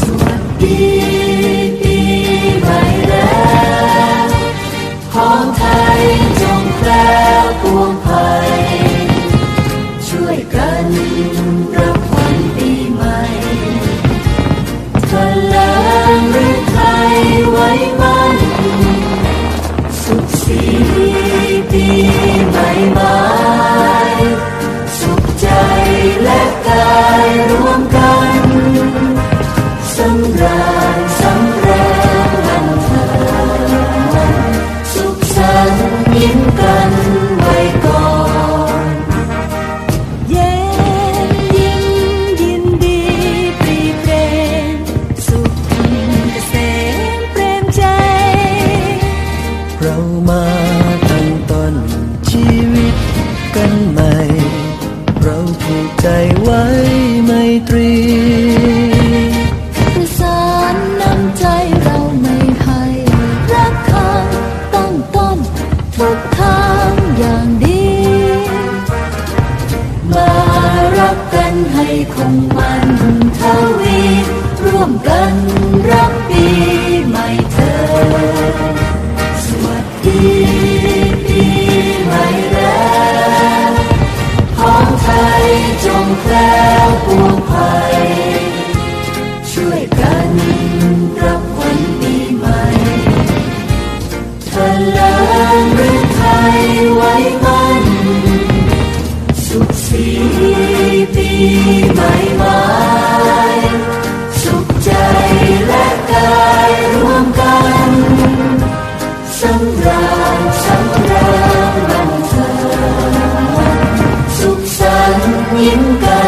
สวัดีปีใหแล้วของไทยจงแคล้ปวงภัช่วยกันรักันใหม่ เราผูกใจไว้ไม่ตรีสารน้ำใจเราไม่ให้รักคางตั้งต้นทุกทางอย่างดี มารักกันให้คงมันทวีร่วมกัน ยิ้มกัน